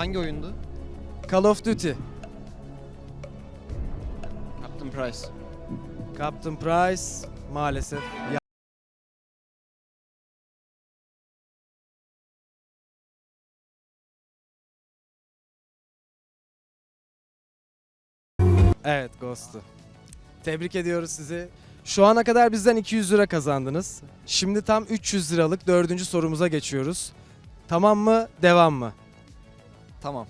Hangi oyundu? Call of Duty. Captain Price. Captain Price maalesef. Ya- Evet Ghost'u. Tebrik ediyoruz sizi. Şu ana kadar bizden 200 lira kazandınız. Şimdi tam 300 liralık dördüncü sorumuza geçiyoruz. Tamam mı? Devam mı? Tamam.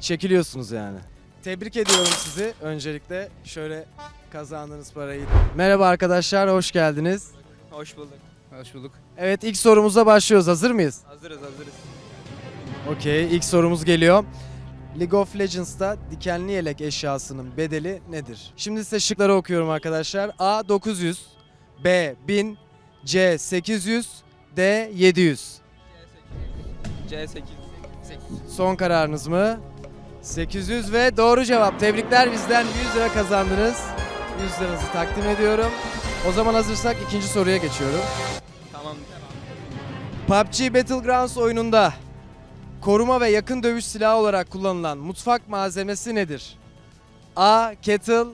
Çekiliyorsunuz yani. Tebrik ediyorum sizi öncelikle. Şöyle kazandığınız parayı. Merhaba arkadaşlar, hoş geldiniz. Hoş bulduk. Hoş bulduk. Evet ilk sorumuza başlıyoruz. Hazır mıyız? Hazırız hazırız. Okey, ilk sorumuz geliyor. League of Legends'ta dikenli yelek eşyasının bedeli nedir? Şimdi size şıkları okuyorum arkadaşlar. A 900, B 1000, C 800, D 700. C8. Son kararınız mı? 800 ve doğru cevap. Tebrikler bizden 100 lira kazandınız. 100 liranızı takdim ediyorum. O zaman hazırsak ikinci soruya geçiyorum. Tamam. PUBG Battlegrounds oyununda koruma ve yakın dövüş silahı olarak kullanılan mutfak malzemesi nedir? A. Kettle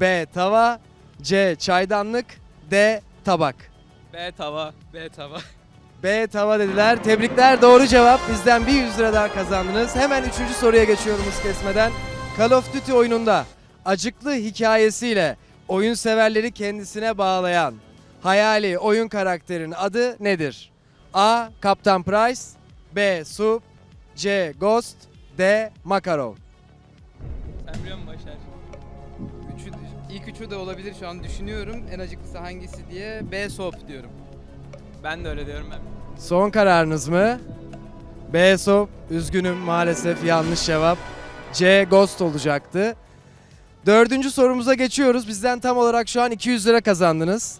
B. Tava C. Çaydanlık D. Tabak B tava. B tava. B. Tava dediler. Tebrikler doğru cevap. Bizden bir 100 lira daha kazandınız. Hemen üçüncü soruya geçiyorum hız kesmeden. Call of Duty oyununda acıklı hikayesiyle oyun severleri kendisine bağlayan hayali oyun karakterinin adı nedir? A. Kaptan Price B. Soup C. Ghost D. Makarov Sen biliyor musun Başar? Üçü, ilk üçü de olabilir şu an düşünüyorum. En acıklısı hangisi diye. B soap diyorum. Ben de öyle diyorum ben. Son kararınız mı? B. Soup. Üzgünüm maalesef yanlış cevap. C. Ghost olacaktı. Dördüncü sorumuza geçiyoruz. Bizden tam olarak şu an 200 lira kazandınız.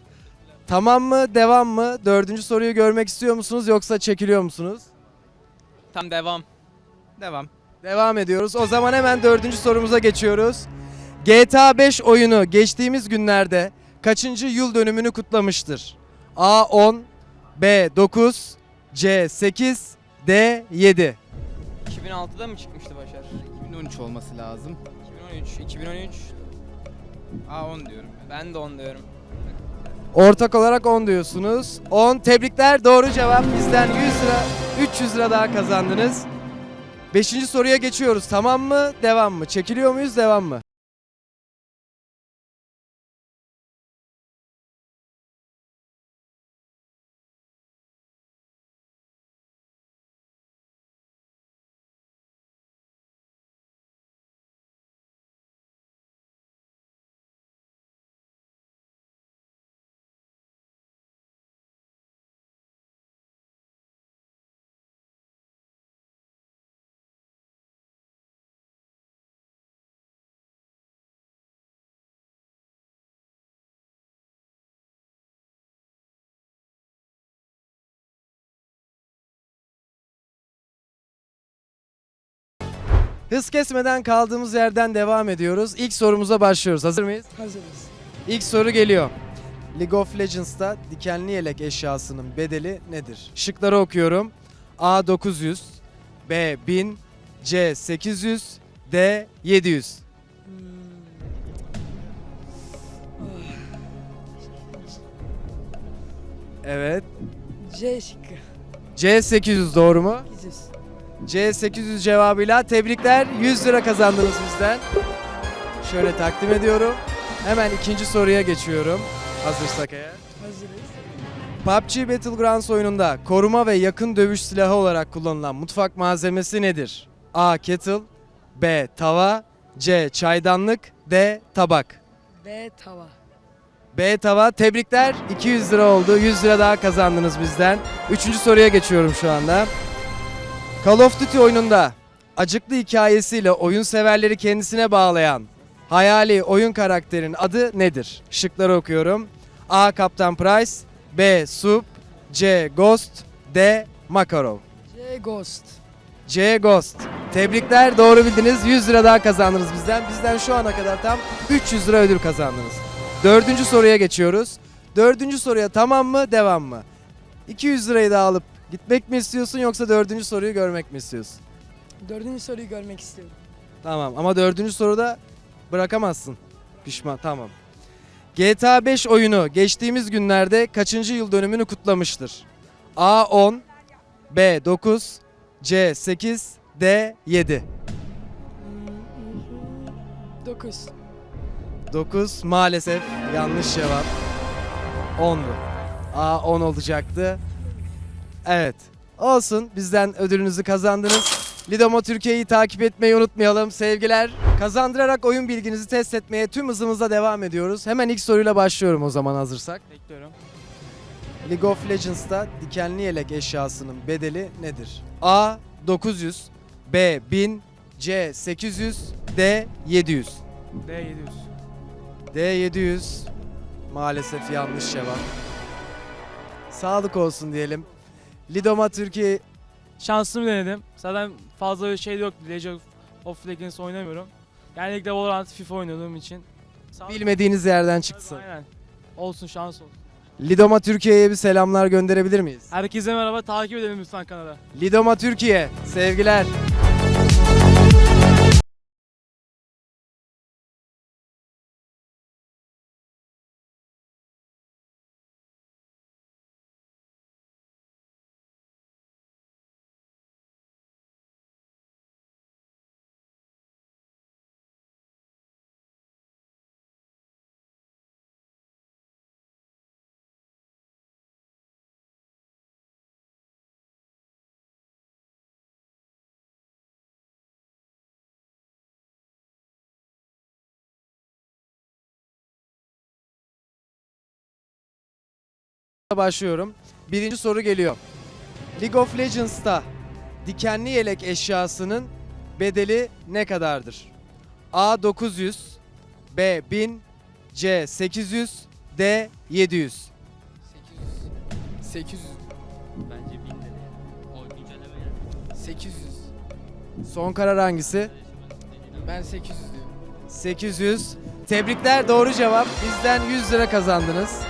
Tamam mı? Devam mı? Dördüncü soruyu görmek istiyor musunuz yoksa çekiliyor musunuz? Tam devam. Devam. Devam ediyoruz. O zaman hemen dördüncü sorumuza geçiyoruz. GTA 5 oyunu geçtiğimiz günlerde kaçıncı yıl dönümünü kutlamıştır? A 10, B 9, C 8, D 7. 2006'da mı çıkmıştı Başar? 2013 olması lazım. 2013. 2013. A10 diyorum. Ben de 10 diyorum. Ortak olarak 10 diyorsunuz. 10 tebrikler doğru cevap. Bizden 100 lira 300 lira daha kazandınız. Beşinci soruya geçiyoruz. Tamam mı? Devam mı? Çekiliyor muyuz? Devam mı? Hız kesmeden kaldığımız yerden devam ediyoruz. İlk sorumuza başlıyoruz. Hazır mıyız? Hazırız. İlk soru geliyor. League of Legends'ta dikenli yelek eşyasının bedeli nedir? Şıkları okuyorum. A 900, B 1000, C 800, D 700. Hmm. Evet. C şıkkı. C 800 doğru mu? Giziz. C 800 cevabıyla tebrikler. 100 lira kazandınız bizden. Şöyle takdim ediyorum. Hemen ikinci soruya geçiyorum. Hazırsak eğer. Hazırız. PUBG Battlegrounds oyununda koruma ve yakın dövüş silahı olarak kullanılan mutfak malzemesi nedir? A. Kettle B. Tava C. Çaydanlık D. Tabak B tava. B. Tava tebrikler 200 lira oldu 100 lira daha kazandınız bizden. Üçüncü soruya geçiyorum şu anda. Call of Duty oyununda acıklı hikayesiyle oyun severleri kendisine bağlayan hayali oyun karakterin adı nedir? Şıkları okuyorum. A. Kaptan Price B. Soup C. Ghost D. Makarov C ghost. C. Ghost. Tebrikler doğru bildiniz. 100 lira daha kazandınız bizden. Bizden şu ana kadar tam 300 lira ödül kazandınız. Dördüncü soruya geçiyoruz. Dördüncü soruya tamam mı devam mı? 200 lirayı da alıp gitmek mi istiyorsun yoksa dördüncü soruyu görmek mi istiyorsun? Dördüncü soruyu görmek istiyorum. Tamam ama dördüncü soruda bırakamazsın. Pişman tamam. GTA 5 oyunu geçtiğimiz günlerde kaçıncı yıl dönümünü kutlamıştır? A 10, B 9, C 8, D 7. 9. 9 maalesef yanlış cevap. 10'du. A 10 olacaktı. Evet. Olsun bizden ödülünüzü kazandınız. Lidomo Türkiye'yi takip etmeyi unutmayalım. Sevgiler. Kazandırarak oyun bilginizi test etmeye tüm hızımızla devam ediyoruz. Hemen ilk soruyla başlıyorum o zaman hazırsak. Bekliyorum. League of Legends'ta dikenli yelek eşyasının bedeli nedir? A 900, B 1000, C 800, D 700. D 700. D 700 maalesef yanlış cevap. Sağlık olsun diyelim. Lidoma Türkiye Şansımı denedim. Zaten fazla bir şey yok. League of Legends oynamıyorum. Genellikle Valorant, FIFA oynadığım için. Sağ bilmediğiniz yerden çıktı. Aynen. Olsun şans olsun. Lidoma Türkiye'ye bir selamlar gönderebilir miyiz? Herkese merhaba. Takip edelim lütfen kanalı. Lidoma Türkiye sevgiler. Başlıyorum. Birinci soru geliyor. League of Legends'ta dikenli yelek eşyasının bedeli ne kadardır? A 900, B 1000, C 800, D 700. 800. 800. Bence 1000 lira. O güncelleme yani. 800. Son karar hangisi? Ben 800 diyorum. 800. Tebrikler doğru cevap. Bizden 100 lira kazandınız.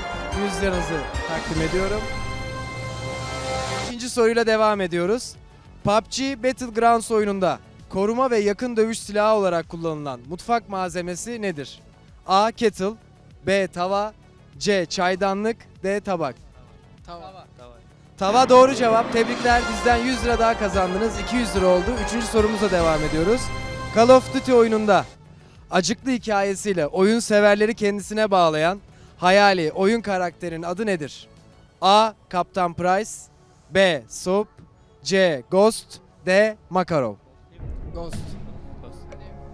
100 liranızı takdim ediyorum. İkinci soruyla devam ediyoruz. PUBG Battlegrounds oyununda koruma ve yakın dövüş silahı olarak kullanılan mutfak malzemesi nedir? A. Kettle B. Tava C. Çaydanlık D. Tabak Tamam. Tava doğru cevap. Tebrikler. Bizden 100 lira daha kazandınız. 200 lira oldu. Üçüncü sorumuza devam ediyoruz. Call of Duty oyununda acıklı hikayesiyle oyun severleri kendisine bağlayan hayali oyun karakterinin adı nedir? A. Kaptan Price B. Soap C. Ghost D. Makarov Ghost.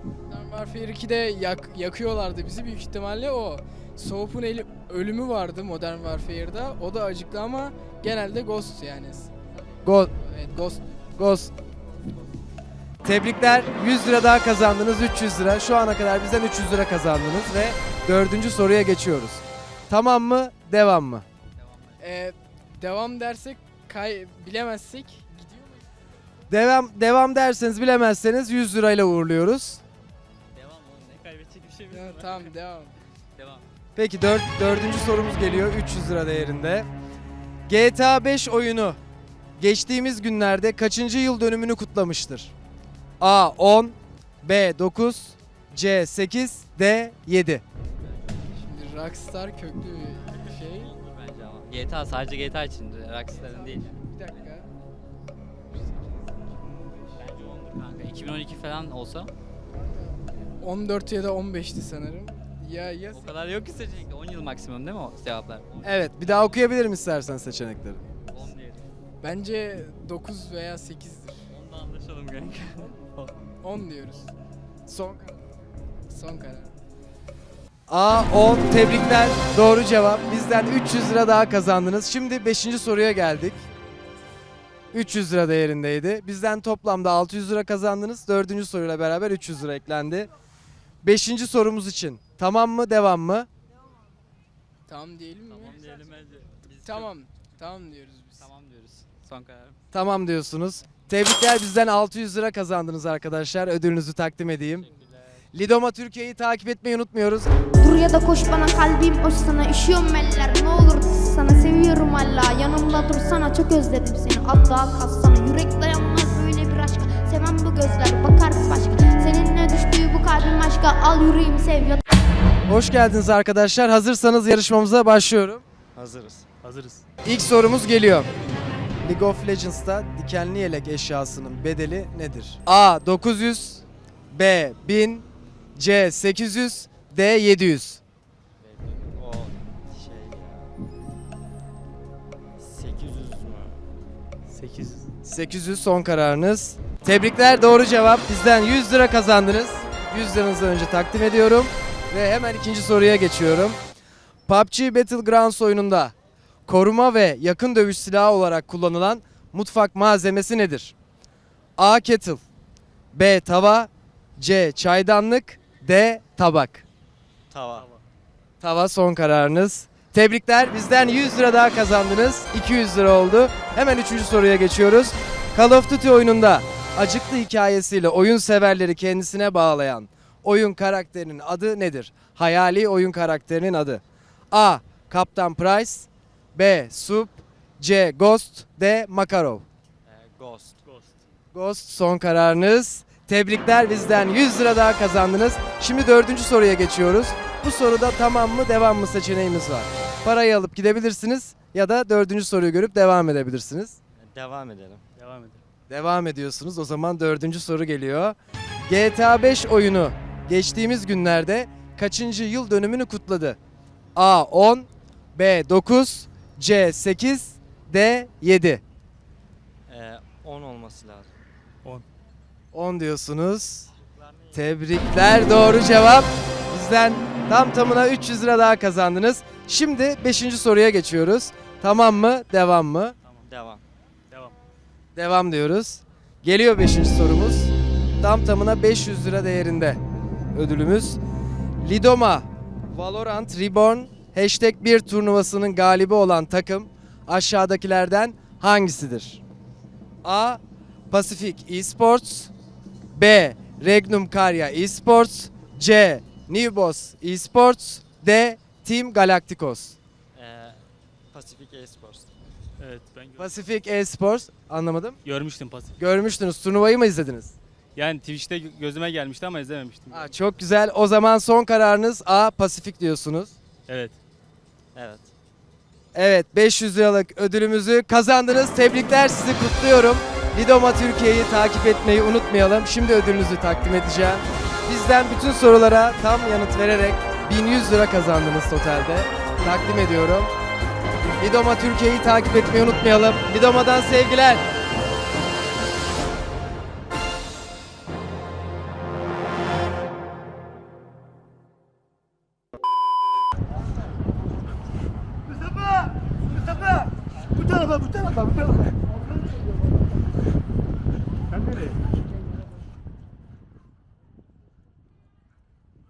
Modern Warfare 2'de yak, yakıyorlardı bizi büyük ihtimalle o. Soap'un eli, ölümü vardı Modern Warfare'da. O da acıklı ama genelde Ghost yani. Go Evet Ghost. Ghost. Tebrikler. 100 lira daha kazandınız. 300 lira. Şu ana kadar bizden 300 lira kazandınız ve dördüncü soruya geçiyoruz. Tamam mı? Devam mı? Ee, devam dersek kay bilemezsek gidiyor mu? Devam devam derseniz bilemezseniz 100 lirayla uğurluyoruz. Devam oğlum ne kaybedecek bir şeyimiz Ya, var. tamam devam. Devam. Peki dört, dördüncü sorumuz geliyor 300 lira değerinde. GTA 5 oyunu geçtiğimiz günlerde kaçıncı yıl dönümünü kutlamıştır? A 10, B 9, C 8, D 7. Rockstar köklü bir şey. Olur bence ama. GTA sadece GTA içindi. Rockstar'ın değil. Bir dakika. Bence 10'dur kanka. 2012 falan olsa 14 ya da 15'ti sanırım. Ya ya o kadar yok ki seçenekte. 10 yıl maksimum değil mi o cevaplar? Evet bir daha okuyabilirim istersen seçenekleri. 10 diyelim. bence 9 veya 8'dir. 10'da anlaşalım kanka. 10 diyoruz. Son Son karar. A 10 tebrikler doğru cevap. Bizden 300 lira daha kazandınız. Şimdi 5. soruya geldik. 300 lira değerindeydi. Bizden toplamda 600 lira kazandınız. 4. soruyla beraber 300 lira eklendi. 5. sorumuz için tamam mı devam mı? Tamam diyelim mi? tamam diyelim. Biz Tamam. Tamam diyoruz biz. Tamam diyoruz. Son karar. Tamam diyorsunuz. Tebrikler bizden 600 lira kazandınız arkadaşlar. Ödülünüzü takdim edeyim. Lidoma Türkiye'yi takip etmeyi unutmuyoruz. Dur ya da koş bana kalbim hoş sana üşüyorum eller ne olur sana seviyorum hala yanımda dursana çok özledim seni az daha kalsana yürek dayanmaz böyle bir aşka sevmem bu gözler bakar başka Seninle düştüğü bu kalbim aşka al yüreğimi sev ya Hoş geldiniz arkadaşlar. Hazırsanız yarışmamıza başlıyorum. Hazırız. Hazırız. İlk sorumuz geliyor. League of Legends'ta dikenli yelek eşyasının bedeli nedir? A 900 B 1000 C 800 D 700 O şey ya. 800 mü? 800. 800 son kararınız. Tebrikler doğru cevap. Bizden 100 lira kazandınız. 100 liranızı önce takdim ediyorum. Ve hemen ikinci soruya geçiyorum. PUBG Battlegrounds oyununda koruma ve yakın dövüş silahı olarak kullanılan mutfak malzemesi nedir? A. Kettle B. Tava C. Çaydanlık D. Tabak Tava. Tava son kararınız. Tebrikler. Bizden 100 lira daha kazandınız. 200 lira oldu. Hemen üçüncü soruya geçiyoruz. Call of Duty oyununda acıklı hikayesiyle oyun severleri kendisine bağlayan oyun karakterinin adı nedir? Hayali oyun karakterinin adı. A. Kaptan Price B. Soup C. Ghost D. Makarov Ee, Ghost. Ghost. Ghost son kararınız. Tebrikler bizden 100 lira daha kazandınız. Şimdi dördüncü soruya geçiyoruz. Bu soruda tamam mı devam mı seçeneğimiz var. Parayı alıp gidebilirsiniz ya da dördüncü soruyu görüp devam edebilirsiniz. Devam edelim. Devam edelim. Devam ediyorsunuz. O zaman dördüncü soru geliyor. GTA 5 oyunu geçtiğimiz günlerde kaçıncı yıl dönümünü kutladı? A 10, B 9, C 8, D 7. Ee, 10 olması lazım. 10 diyorsunuz. Tebrikler doğru cevap. Bizden tam tamına 300 lira daha kazandınız. Şimdi 5. soruya geçiyoruz. Tamam mı? Devam mı? Devam. Devam. Devam diyoruz. Geliyor 5. sorumuz. Tam tamına 500 lira değerinde ödülümüz. Lidoma Valorant Reborn Hashtag 1 turnuvasının galibi olan takım aşağıdakilerden hangisidir? A. Pacific Esports B. Regnum Karya Esports C. New Boss Esports D. Team Galacticos Ee, Pacific Esports. Evet ben gör- Pacific Esports anlamadım. görmüştüm pasif. Görmüştünüz turnuvayı mı izlediniz? Yani Twitch'te gö- gözüme gelmişti ama izlememiştim. Aa, çok güzel. O zaman son kararınız A. Pasifik diyorsunuz. Evet. Evet. Evet 500 liralık ödülümüzü kazandınız. Tebrikler sizi kutluyorum. Lidoma Türkiye'yi takip etmeyi unutmayalım. Şimdi ödülünüzü takdim edeceğim. Bizden bütün sorulara tam yanıt vererek 1100 lira kazandınız totalde. Takdim ediyorum. Lidoma Türkiye'yi takip etmeyi unutmayalım. Lidoma'dan sevgiler.